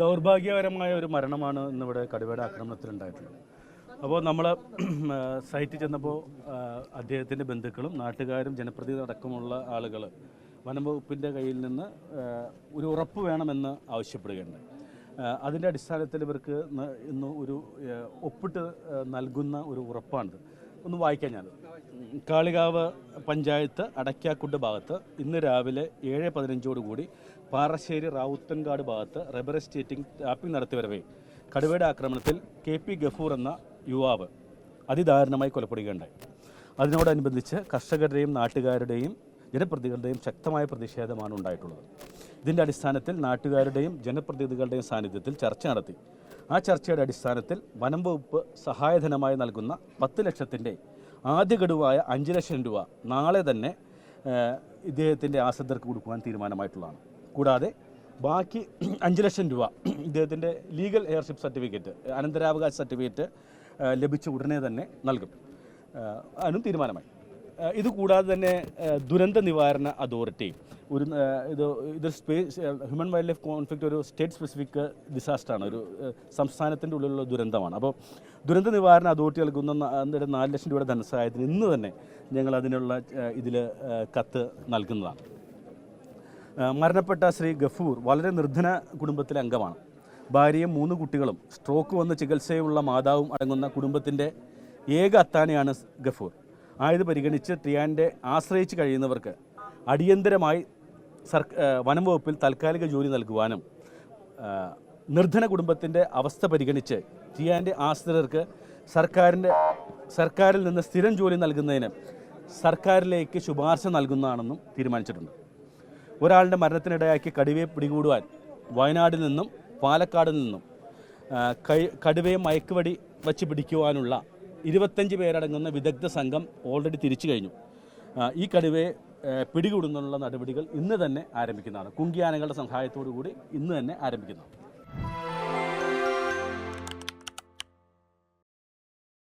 ദൗർഭാഗ്യകരമായ ഒരു മരണമാണ് ഇന്നിവിടെ കടുവയുടെ ആക്രമണത്തിൽ ഉണ്ടായിട്ടുള്ളത് അപ്പോൾ നമ്മൾ സൈറ്റിൽ ചെന്നപ്പോൾ അദ്ദേഹത്തിന്റെ ബന്ധുക്കളും നാട്ടുകാരും ജനപ്രതിനിധി അടക്കമുള്ള ആളുകൾ വനംവകുപ്പിന്റെ കയ്യിൽ നിന്ന് ഒരു ഉറപ്പ് വേണമെന്ന് ആവശ്യപ്പെടുകയുണ്ട് അതിന്റെ അടിസ്ഥാനത്തിൽ ഇവർക്ക് ഇന്ന് ഒരു ഒപ്പിട്ട് നൽകുന്ന ഒരു ഉറപ്പാണിത്. ഒന്ന് വായിക്കാം ഞാൻ കാളികാവ് പഞ്ചായത്ത് അടയ്ക്കാക്കുണ്ട് ഭാഗത്ത് ഇന്ന് രാവിലെ ഏഴ് പതിനഞ്ചോടുകൂടി പാറശ്ശേരി റാവുത്തൻകാട് ഭാഗത്ത് റബ്ബർ എസ്റ്റേറ്റിംഗ് ടാപ്പിംഗ് നടത്തി വരവേ കടുവയുടെ ആക്രമണത്തിൽ കെ പി ഗഫൂർ എന്ന യുവാവ് അതിദാരുണമായി കൊലപ്പെടുകയുണ്ടായി. അതിനോടനുബന്ധിച്ച് കർഷകരുടെയും നാട്ടുകാരുടെയും ജനപ്രതികളുടെയും ശക്തമായ പ്രതിഷേധമാണ് ഉണ്ടായിട്ടുള്ളത്. ഇതിന്റെ അടിസ്ഥാനത്തിൽ നാട്ടുകാരുടെയും ജനപ്രതിനിധികളുടെയും സാന്നിധ്യത്തിൽ ചർച്ച നടത്തി. ആ ചർച്ചയുടെ അടിസ്ഥാനത്തിൽ വനം വകുപ്പ് സഹായധനമായി നൽകുന്ന പത്ത് ലക്ഷത്തിന്റെ ആദ്യ ഗഡുവായ അഞ്ച് ലക്ഷം രൂപ നാളെ തന്നെ ഇദ്ദേഹത്തിന്റെ ആശ്രിതർക്ക് കൊടുക്കുവാൻ തീരുമാനമായിട്ടുള്ളതാണ്. കൂടാതെ ബാക്കി അഞ്ച് ലക്ഷം രൂപ ഇദ്ദേഹത്തിന്റെ ലീഗൽ എയർഷിപ്പ് സർട്ടിഫിക്കറ്റ് അനന്തരാവകാശ സർട്ടിഫിക്കറ്റ് ലഭിച്ച ഉടനെ തന്നെ നൽകും. അതിനും തീരുമാനമായി. ഏഹ്, ഇത് കൂടാതെ തന്നെ ദുരന്ത നിവാരണ അതോറിറ്റി. ഒരു ഇത് ഇത് space human wild life conflict ഒരു സ്റ്റേറ്റ് സ്പെസിഫിക് ഡിസാസ്റ്ററാണ്. ഒരു സംസ്ഥാനത്തിന്റെ ഉള്ളിലുള്ള ദുരന്തമാണ്. അപ്പോൾ ദുരന്ത നിവാരണ അതോറിറ്റി നൽകുന്ന നാല് ലക്ഷം രൂപയുടെ ധനസഹായത്തിന് ഇന്ന് തന്നെ ഞങ്ങൾ അതിനുള്ള ഇതിൽ കത്ത് നൽകുന്നതാണ്. മരണപ്പെട്ട ശ്രീ ഗഫൂർ വളരെ നിർധന കുടുംബത്തിലെ അംഗമാണ്. ഭാര്യയും മൂന്ന് കുട്ടികളും സ്ട്രോക്ക് വന്ന് ചികിത്സയുള്ള മാതാവും അടങ്ങുന്ന കുടുംബത്തിന്റെ ഏക അത്താണിയാണ് ഗഫൂർ. ആയത് പരിഗണിച്ച് ട്രിയാന്റെ ആശ്രയിച്ച് കഴിയുന്നവർക്ക് അടിയന്തരമായി വനം വകുപ്പിൽ താൽക്കാലിക ജോലി നൽകുവാനും നിർധന കുടുംബത്തിന്റെ അവസ്ഥ പരിഗണിച്ച് ട്രിയാന്റെ ആശ്രിതർക്ക് സർക്കാരിന്റെ സർക്കാരിൽ നിന്ന് സ്ഥിരം ജോലി നൽകുന്നതിന് സർക്കാരിലേക്ക് ശുപാർശ നൽകുന്നതാണെന്നും തീരുമാനിച്ചിട്ടുണ്ട്. ഒരാളുടെ മരണത്തിനിടയാക്കി കടുവയെ പിടികൂടുവാൻ വയനാടിൽ നിന്നും പാലക്കാട് നിന്നും കടുവയെ മയക്കുവടി വച്ച് പിടിക്കുവാനുള്ള ഇരുപത്തഞ്ച് പേരടങ്ങുന്ന വിദഗ്ധ സംഘം ഓൾറെഡി തിരിച്ചു കഴിഞ്ഞു. ഈ കടുവയെ പിടികൂടുന്നതിനുള്ള നടപടികൾ ഇന്ന് തന്നെ ആരംഭിക്കുന്നതാണ്. കുങ്കിയാനകളുടെ സഹായത്തോടു കൂടി ഇന്ന് തന്നെ ആരംഭിക്കുന്നു